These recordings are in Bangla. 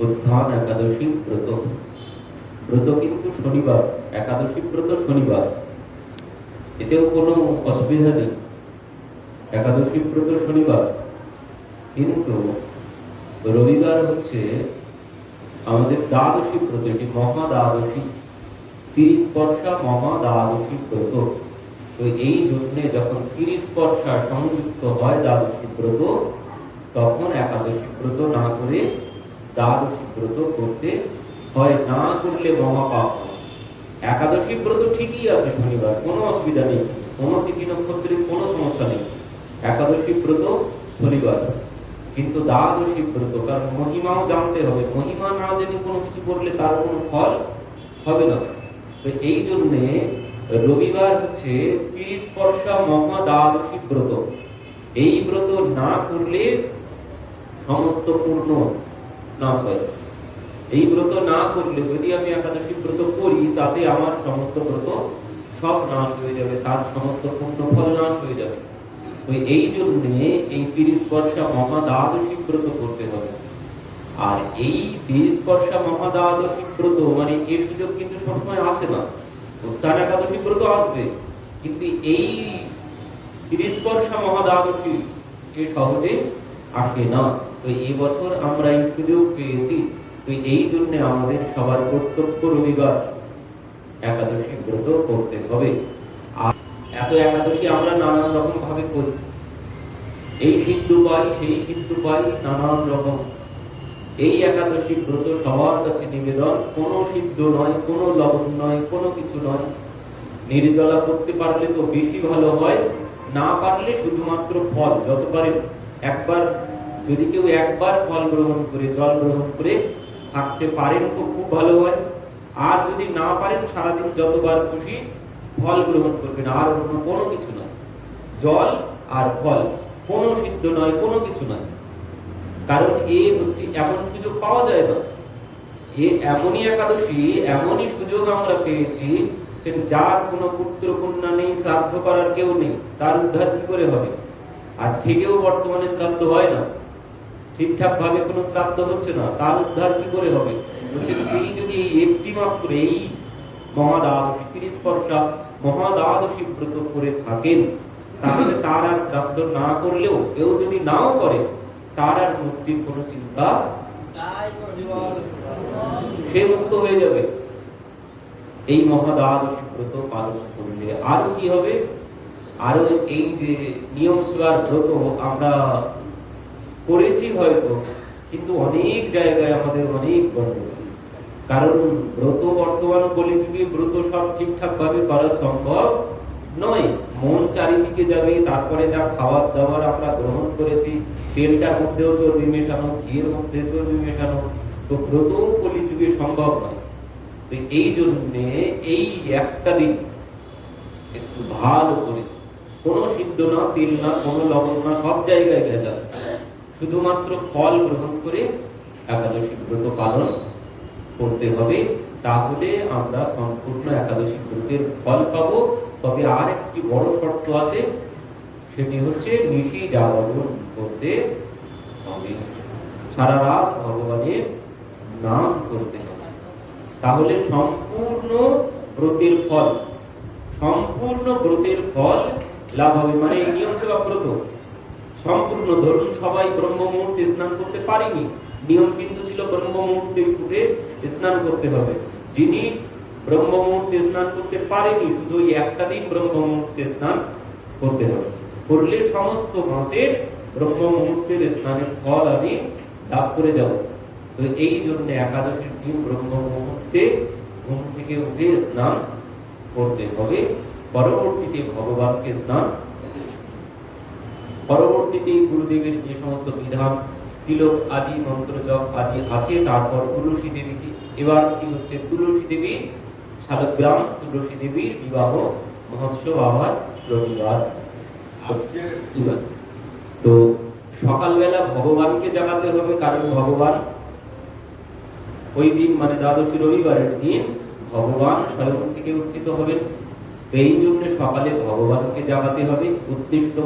উত্থান একাদশী ব্রত। ব্রত কিন্তু শনিবার, একাদশী ব্রত শনিবার। এতেও কোনো অসুবিধা নেই। একাদশী ব্রত শনিবার। কিন্তু রবিবার হচ্ছে আমাদের দ্বাদশী ব্রত, এটি মহা দ্বাদশী তিরিশ বর্ষা মহা দ্বাদশী ব্রত। তো এই জন্যে যখন তিরিশ বর্ষা সংযুক্ত হয় দ্বাদশী ব্রত, তখন একাদশী ব্রত না করে দ্বাদশী ব্রত করতে হয়, না করলে মহাপাপ হয়। একাদশী ব্রত ঠিকই আছে শনিবার, কোনো অসুবিধা নেই। কোনো তিথি নক্ষত্রের কোনো সমস্যা নেই। একাদশী ব্রত শনিবার। কিন্তু দ্বাদশী ব্রত, কারণ মহিমাও জানতে হবে। মহিমা না জেনে কোনো কিছু করলে তার কোনো ফল হবে না। তো এই জন্যে রবিবার হচ্ছে তিরিশ বর্ষা মহা দ্বাদশী ব্রত। এই ব্রত না করলে সমস্ত পূর্ণ নাশ হয়। এই ব্রত না করলে যদি আমি একাদশী ব্রত করি, তাতে আমার সমস্ত ব্রত সব নাশ হয়ে যাবে, তার সমস্ত পূর্ণ ফল নাশ হয়ে যাবে। এই জন্যে এই তিরিশ বর্ষা মহা ব্রত করতে হবে। আর এই তিরিশ বর্ষা মহা ব্রত মানে এই সুযোগ কিন্তু সবসময় আসে না। উত্থান একাদশী ব্রত আসবে, কিন্তু এই তিরিশ বর্ষা এ সহজে আসে না। এই আমরা এই সুযোগ পেয়েছি এই জন্য আমাদের সবার কর্তব্য রবিবার একাদশী ব্রত করতে হবে। আর এত একাদশী আমরা নানান রকম ভাবে করি। এই সিদ্ধু পাই সেই সিদ্ধু পাই নানান রকম। এই একাদশী ব্রত সবার কাছে নিবেদন। কোনো সিদ্ধ নয়, কোনো লবণ নয়, কোনো কিছু নয়। নির্জলা করতে পারলে তো বেশি ভালো হয়, না পারলে শুধুমাত্র ফল যত পারেন একবার যদি কেউ একবার ফল গ্রহণ করে, জল গ্রহণ করে থাকতে পারেন তো খুব ভালো হয়। আর যদি না পারেন, সারাদিন যতবার খুশি ফল গ্রহণ করবেন। আর অন্য কোনো কিছু নয়। জল আর ফল কোনো সিদ্ধ নয়, কোনো কিছু নয়। কারণ এ হচ্ছে এমন সুযোগ পাওয়া যায় না। এ এমনই একাদশী, এমনই সুযোগ আমরা পেয়েছি যে যার কোনো পুত্র কন্যা নেই, শ্রাদ্ধ করার কেউ নেই, তার উদ্ধার কি করে হবে? আর থেকেও বর্তমানে শ্রাদ্ধ হয় না। ঠিকঠাক ভাবে কোনো শ্রাদ্ধ হচ্ছে না, তার উদ্ধার কি করে হবে? তিনি যদি একটি মাত্র এই ব্রত করে থাকেন, তাহলে তার আর শ্রাদ্ধ না করলেও, কেউ যদি নাও করে, তার আর মুক্তির চিন্তা সে মুক্ত হয়ে যাবে। এই মহাদাদশী ব্রত পালন করলে আরও কি হবে? আরও এই যে নিয়ম সেবার ব্রত আমরা করেছি হয়তো, কিন্তু অনেক জায়গায় আমাদের অনেক গন্ডগোল কারণ ব্রত বর্তমান কলিযুগে ব্রত সব ঠিকঠাক ভাবে করা সম্ভব নয়। মন চারিদিকে যাবে, তারপরে যা খাবার দাবার আমরা গ্রহণ করেছি, তেলটার মধ্যেও চর্বি মেশানো, ঘিয়ের মধ্যে চর্বি মেশানো, তো ব্রত কলিযুগে সম্ভব নয়। তো এই জন্যে এই একটা দিন একটু ভালো করে, কোনো সিদ্ধ না, তেল না, কোনো লবণ না, সব জায়গায় ভেজাল। শুধুমাত্র ফল গ্রহণ করে একাদশী ব্রত পালন করতে হবে, তাহলে আমরা সম্পূর্ণ একাদশী ব্রতের ফল পাবো। তবে আর একটি বড় শর্ত আছে, সেটি হচ্ছে নিশি জাগরণ করতে হবে। সারা রাত ভগবানের নাম করতে হবে। তাহলে সম্পূর্ণ ব্রতের ফল, সম্পূর্ণ ব্রতের ফল লাভ হবে। মানে নিয়ম সেবা ব্রত। সম্পূর্ণ ধরুন সবাই ব্রহ্ম মুহূর্তে স্নান করতে পারেনি। নিয়ম কিন্তু ছিল ব্রহ্ম মুহূর্তে উঠে স্নান করতে হবে। যিনি ব্রহ্ম মুহূর্তে স্নান করতে পারেনি শুধু ওই একটা দিন ব্রহ্ম মুহূর্তে স্নান করতে হবে। করলে সমস্ত মাসের ব্রহ্ম মুহূর্তের স্নানের ফল আমি লাভ করে যাব। তো এই জন্য একাদশীর দিন ব্রহ্ম মুহূর্তে ঘুম থেকে উঠে স্নান করতে হবে। পরবর্তীতে ভগবানকে স্নান পরবর্তীতে গুরুদেবের যে সমস্ত বিধান তিলক আদি মন্ত্র জপ আদি আছে তারপর তুলসী দেবীকে এবার কি হচ্ছে? তুলসী দেবী শালগ্রাম তুলসী দেবীর বিবাহ মহোৎসব আবার রবিবার। তো সকালবেলা ভগবানকে জাগাতে হবে কারণ ভগবান ওই দিন মানে দ্বাদশী রবিবারের দিন ভগবান স্বয়ং থেকে উত্থিত হবেন। এই জন্য সকালে ভগবানকে জাগাতে হবে। উত্তিষ্ট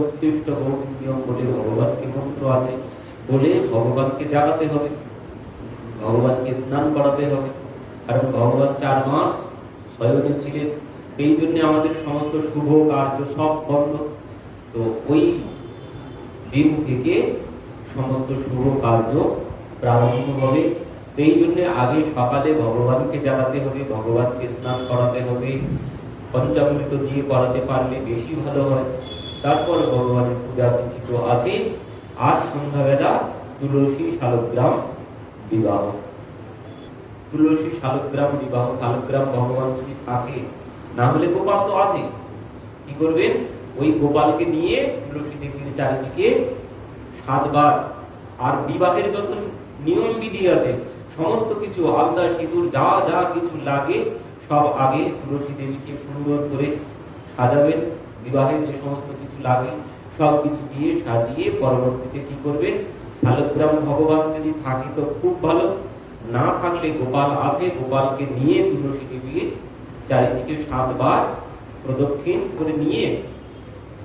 গৌরী নিয়ম বলে ভগবানকে মন্ত্র আছে বলে ভগবানকে জাগাতে হবে। ভগবানকে স্নান করাতে হবে। কারণ ভগবান চার মাস স্বয়নে ছিলেন। এই জন্য আমাদের সমস্ত শুভ কার্য সব বন্ধ। তো ওই দিন থেকে সমস্ত শুভ কার্য প্রারম্ভ হবে। এই জন্য আগে সকালে ভগবানকে জানাতে হবে, ভগবানকে স্নান করাতে হবে। পঞ্চামৃত দিয়ে করাতে পারলে বেশি ভালো হয়। তারপর ভগবানের পূজা বিধি আছে। আর সন্ধ্যাবেলা তুলসী শালগ্রাম বিবাহ। তুলসী শালগ্রাম বিবাহ, শালগ্রাম ভগবান যদি থাকে, না হলে গোপাল তো আছে। কি করবেন? ওই গোপালকে নিয়ে তুলসী দেবীর চারিদিকে সাতবার আর বিবাহের যত নিয়ম বিধি আছে, সমস্ত কিছু আলদা সিঁদুর, যা যা কিছু লাগে সব আগে তুলসী দেবীকে সুন্দর করে সাজাবেন। বিবাহের যে সমস্ত কিছু লাগে, সব কিছু দিয়ে সাজিয়ে পরবর্তীতে কি করবেন? শালগ্রাম ভগবান যদি থাকে তো খুব ভালো। না থাকলে গোপাল আছে, গোপালকে নিয়ে তুলসী দেবীর চারিদিকে সাতবার প্রদক্ষিণ করে নিয়ে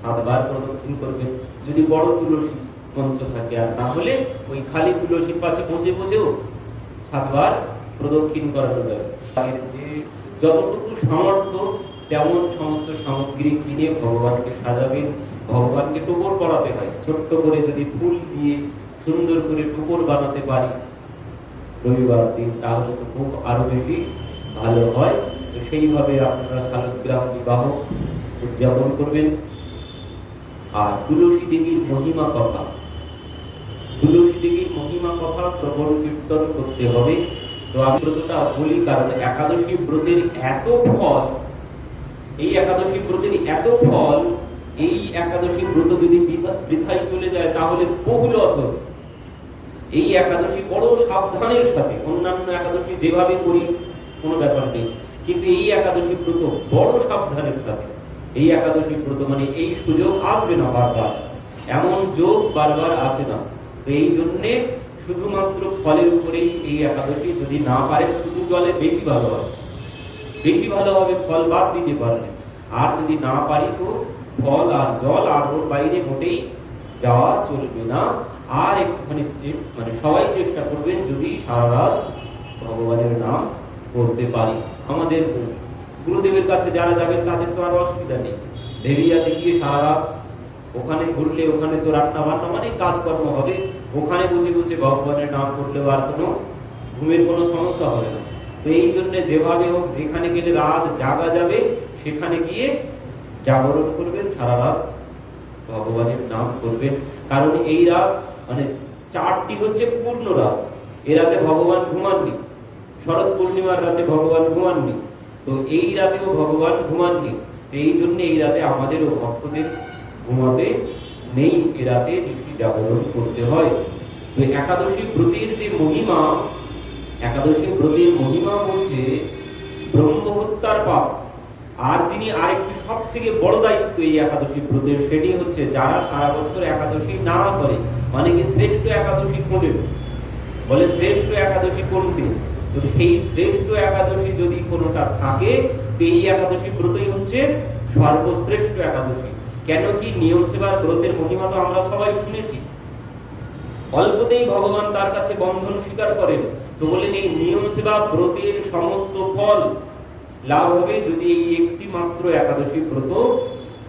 সাতবার প্রদক্ষিণ করবেন। যদি বড় তুলসী মঞ্চ থাকে আর না হলে ওই খালি তুলসীর পাশে বসে বসেও সাতবার প্রদক্ষিণ করানো যাবে। যে যতটুকু সামর্থ্য, তেমন সমস্ত সামগ্রী কিনে ভগবানকে সাজাবেন ভগবানকে টুকর করাতে হয়। ছোট্ট করে যদি ফুল দিয়ে সুন্দর করে টুকর বানাতে পারি রবিবার দিন, তাহলে তো খুব আরও বেশি ভালো হয়। তো সেইভাবে আপনারা শালগ্রাম বিবাহ উদযাপন করবেন। আর তুলসী দেবীর মহিমা কথা। তুলসী দেবীর মহিমা কথা শ্রবণ কীর্তন করতে হবে। তো আমি ব্রতটা বলি, কারণ একাদশী ব্রতের এত ফল, এই একাদশী ব্রতের এত ফল, এই একাদশী ব্রত যদি বৃথায় চলে যায়, তাহলে বহু লস এই একাদশী বড় সাবধানের সাথে, অন্যান্য একাদশী যেভাবে করি, কোনো ব্যাপার নেই। কিন্তু এই একাদশী ব্রত বড় সাবধানের সাথে, এই একাদশী ব্রত মানে এই সুযোগ আসবে না বারবার। এমন যোগ বারবার আসে না। তো এই জন্যে শুধুমাত্র ফলের উপরেই এই একাদশী যদি না পারেন শুধু জলে বেশি ভালো হয় বেশি ভালো হবে ফল বাদ দিতে পারলে আর যদি না পারি তো ফল আর জল আর ওর বাইরে মোটেই যাওয়া চলবে না। আর একটুখানি মানে সবাই চেষ্টা করবেন যদি সারা রাত ভগবানের নাম করতে পারি। আমাদের গুরুদেবের কাছে যারা যাবেন তাদের তো আর অসুবিধা নেই। দেবিয়াতে গিয়ে সারা রাত ওখানে ঘুরলে ওখানে তো রান্না বান্না মানে কাজকর্ম হবে। ওখানে বসে বসে ভগবানের নাম করলেও আর কোনো ঘুমের কোনো সমস্যা হবে না। তো এই জন্য যেভাবে হোক যেখানে গেলে রাত জাগা যাবে, সেখানে গিয়ে জাগরণ করবেন, সারা রাত ভগবানের নাম করবেন। কারণ এই রাত মানে চারটি হচ্ছে পূর্ণ রাত। এ রাতে ভগবান ঘুমাননি। শরৎ পূর্ণিমার রাতে ভগবান ঘুমাননি। তো এই রাতেও ভগবান ঘুমাননি। এই জন্য এই রাতে আমাদেরও ভক্তদের ঘুমাতে নেই, এ রাতে বেশি জাগরণ করতে হয়। তো একাদশী ব্রতের যে মহিমা, একাদশী ব্রতের মহিমা বলছে ব্রহ্ম হত্যার পাপ। আর যিনি আরেকটি সব থেকে বড় দায়িত্ব এই একাদশী ব্রতের, সেটি হচ্ছে যারা সারা বছর একাদশী না করে মানে কি শ্রেষ্ঠ একাদশী খোঁজে। বলে শ্রেষ্ঠ একাদশী কোনটি? তো সেই শ্রেষ্ঠ একাদশী যদি কোনোটা থাকে, তো এই একাদশী ব্রতই হচ্ছে সর্বশ্রেষ্ঠ একাদশী। কেন কি নিয়ম সেবার ব্রতের মহিমা তো আমরা সবাই শুনেছি? অল্পতেই ভগবান তার কাছে বন্ধন স্বীকার করেন, তো বলেন এই নিয়ম সেবা ব্রতের সমস্ত ফল লাভ হবে যদি এই একটি মাত্র একাদশী ব্রত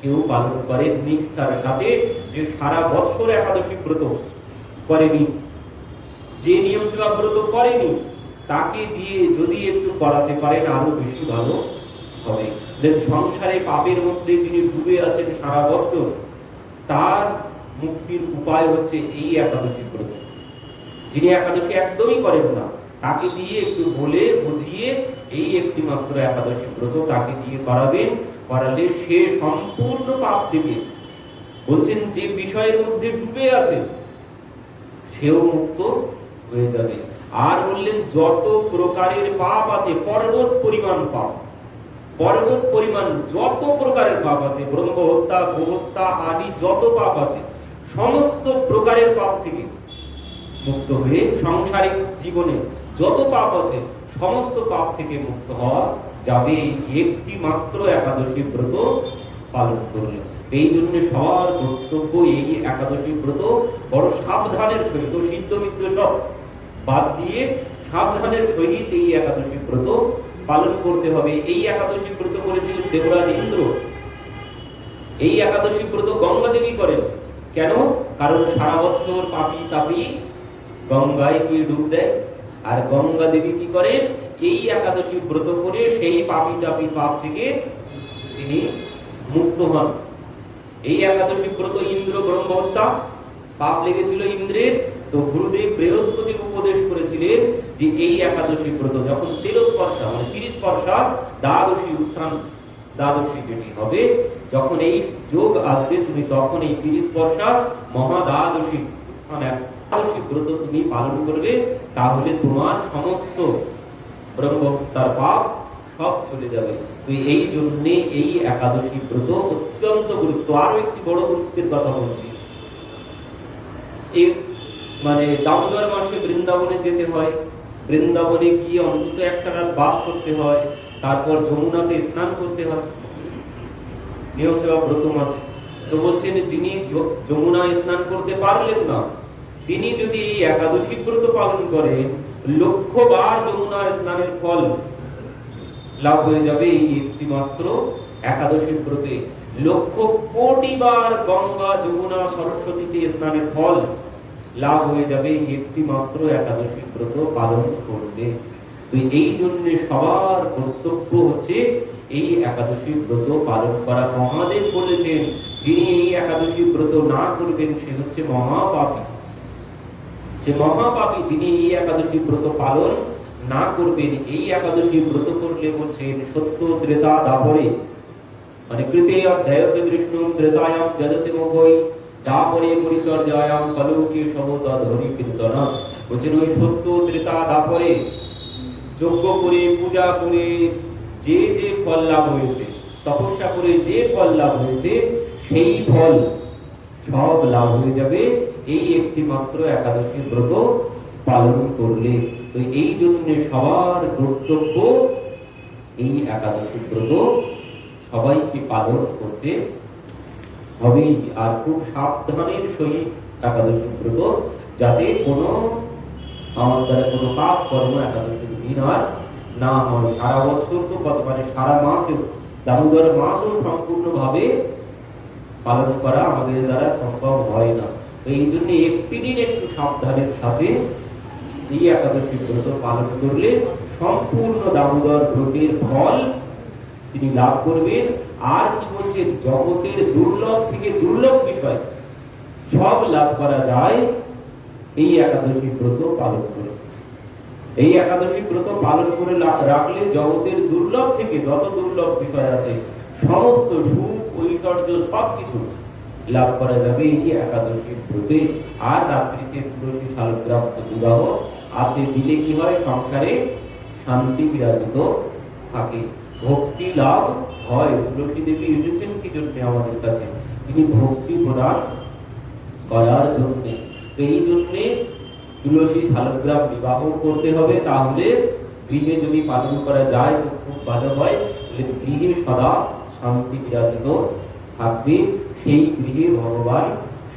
কেউ পালন করে নিষ্ঠার সাথে, যে সারা বৎসর একাদশী ব্রত করেনি। যে নিয়ম সেবা ব্রত করেনি, তাকে দিয়ে যদি একটু করাতে পারেন আরও বেশি ভালো। হবে। সংসারে পাপের মধ্যে যিনি ডুবে আছেন সারা বছর, তার মুক্তির উপায় হচ্ছে এই একাদশী ব্রত। যিনি একাদশী একদমই করেন না, তাকে দিয়ে একটু বলে, বুঝিয়ে এই একটি মাত্র একাদশী ব্রত তাকে দিয়ে করাবেন। করালে সে সম্পূর্ণ পাপ থেকে বলছেন, যে বিষয়ের মধ্যে ডুবে আছে, সেও মুক্ত হয়ে যাবে। আর বললেন, যত প্রকারের পাপ আছে, পর্বত পরিমাণ পাপ। পর্বত পরিমাণ যত প্রকারের পাপ আছে গোহত্যা আদি যত পাপ আছে, সমস্ত প্রকারের পাপ থেকে মুক্ত হয়ে সাংসারিক জীবনে যত পাপ আছে, সমস্ত পাপ থেকে মুক্ত হওয়া যাবে একটি মাত্র একাদশী ব্রত পালন করলে। এই জন্য সবার কর্তব্য এই একাদশী ব্রত বড় সাবধানের সহিত, সিদ্ধ মিত্র সব বাদ দিয়ে সাবধানের সহিত এই একাদশী ব্রত পালন করতে হবে। এই একাদশী ব্রত করেছিলেন দেবরাজ ইন্দ্র। এই একাদশী ব্রত গঙ্গা দেবী করেন। কেন? কারণ সারা বছর পাপি তাপি গঙ্গায় গিয়ে ডুব দেয়? আর গঙ্গা দেবী কি করেন? এই একাদশী ব্রত করে সেই পাপি তাপি পাপ থেকে তিনি মুক্ত হন। এই একাদশী ব্রত ইন্দ্র ব্রহ্মহত্যা। পাপ লেগেছিল ইন্দ্রের। তো গুরুদেব বৃহস্পতি উপদেশ করেছিলেন যে এই একাদশী ব্রত, যখন তেরস্পর্শা মানে তিরিশ স্পর্শা দ্বাদশী উত্থান, দ্বাদশী যেটি হবে, যখন এই যোগ আসবে, তুমি তখন এই তিরিশ বর্ষা মহা দ্বাদশী উত্থান একাদশী ব্রত তুমি পালন করবে, তাহলে তোমার সমস্ত ব্রহ্মহত্যার পাপ সব চলে যাবে। তো এই জন্য এই একাদশী ব্রত অত্যন্ত গুরুত্ব। আরও একটি বড় গুরুত্বের কথা বলছি। মানে দামোদর মাসে বৃন্দাবনে যেতে হয়। বৃন্দাবনে গিয়ে অন্তত একটা রাত বাস করতে হয়, তারপর যমুনাতে স্নান করতে হয়। ব্রত তো বলছেন, যিনি যমুনায় স্নান করতে পারলেন না, তিনি যদি এই একাদশী ব্রত পালন করেন, লক্ষবার যমুনায় স্নানের ফল লাভ হয়ে যাবে এই একটি মাত্র একাদশী ব্রতে। লক্ষ কোটি বার গঙ্গা, যমুনা, সরস্বতীতে স্নানের ফল লাভ হয়ে যাবে একটি মাত্র একাদশী ব্রত পালন করলে তো এই জন্য সবার কর্তব্য হচ্ছে এই একাদশী ব্রত পালন করা। মহাদেব বলেছেন, যিনি এই একাদশী ব্রত না করবেন, সে হচ্ছে মহাপাপী। সে মহাপাপী যিনি এই একাদশী ব্রত পালন না করবেন, এই একাদশী ব্রত করলে বলছেন, সত্য ত্রেতা দাপরে। মানে কৃতে অধ্যায়তে বিষ্ণু ত্রেতায়াম জগতে মুখই দাপরে পরিচর্যায়াম কলৌকে সমতা ধরি কীর্তন? বলছেন ওই সত্য ত্রেতা দাপরে। যজ্ঞ করে, পূজা করে যে যে ফল লাভ হয়েছে, তপস্যা করে যে ফল লাভ হয়েছে, সেই ফল সব লাভ হয়ে যাবে। এই একটি মাত্র একাদশী ব্রত পালন করলে। তো এই জন্য সবার কর্তব্য, এই একাদশী ব্রত সবাইকে পালন করতে হবে আর খুব সাবধানের সহিত একাদশী ব্রত যাতে কোনো আমার দ্বারা কোনো পাপ কর্ম একাদশী দিন আর না হয়। সারা বছর তো কত মানে সারা মাসেও, দামোদর মাসও সম্পূর্ণভাবে পালন করা আমাদের দ্বারা সম্ভব হয় না। তো এই জন্য একটি দিন একটু সাবধানের সাথে এই একাদশী ব্রত পালন করলে সম্পূর্ণ দামোদর ব্রতের ফল তিনি লাভ করবেন। আর কি বলছে, জগতের দুর্লভ থেকে দুর্লভ বিষয়, সব লাভ করা যায় এই একাদশী ব্রত পালন করে। এই একাদশী ব্রত পালন করে রাখলে জগতের দুর্লভ থেকে যত দুর্লভ বিষয় আছে, সমস্ত সুখ, ঐশ্বর্য সব কিছু লাভ করা যাবে এই একাদশী ব্রতে। আর রাত্রিতে তুলসী শালগ্রাম বিবাহ আছে দিলে কি হয়? সংসারে শান্তি বিরাজিত থাকে। ভক্তি লাভ হয় তুলসী দেবী এসেছেন কি জন্য আমাদের কাছে। তিনি ভক্তি প্রদান করার জন্য। এই জন্যে তুলসী শালগ্রাম বিবাহ করতে হবে, তাহলে গৃহে যদি পালন করা যায়, খুব ভালো হয়। তাহলে গৃহে সদা শান্তি বিরাজিত থাকবে। সেই গৃহে ভগবান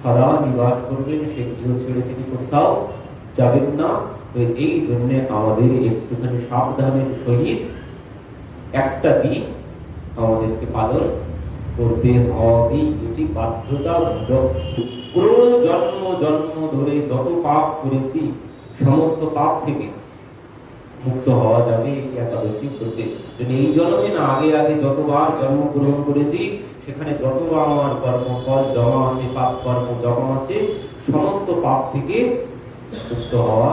সদা নিবাস করবেন সেই গৃহ ছেড়ে তিনি কোথাও যাবেন না। এই জন্য আমাদের একটুখানি সাবধানের সহিত একটা দিন আমাদেরকে পালন করতে হবে। এটি বাধ্যতামূলক। পুরো জন্ম জন্ম ধরে যত পাপ করেছি, সমস্ত পাপ থেকে মুক্ত হওয়া যাবে একাদশী করতে এই জন্মে না আগে আগে যতবার জন্মগ্রহণ করেছি, সেখানে যতবার আমার কর্মফল জমা আছে, পাপ কর্ম জমা আছে, সমস্ত পাপ থেকে মুক্ত হওয়া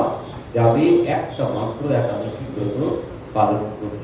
যাবে। একটা মাত্র একাদশী ব্রত পালন করতে।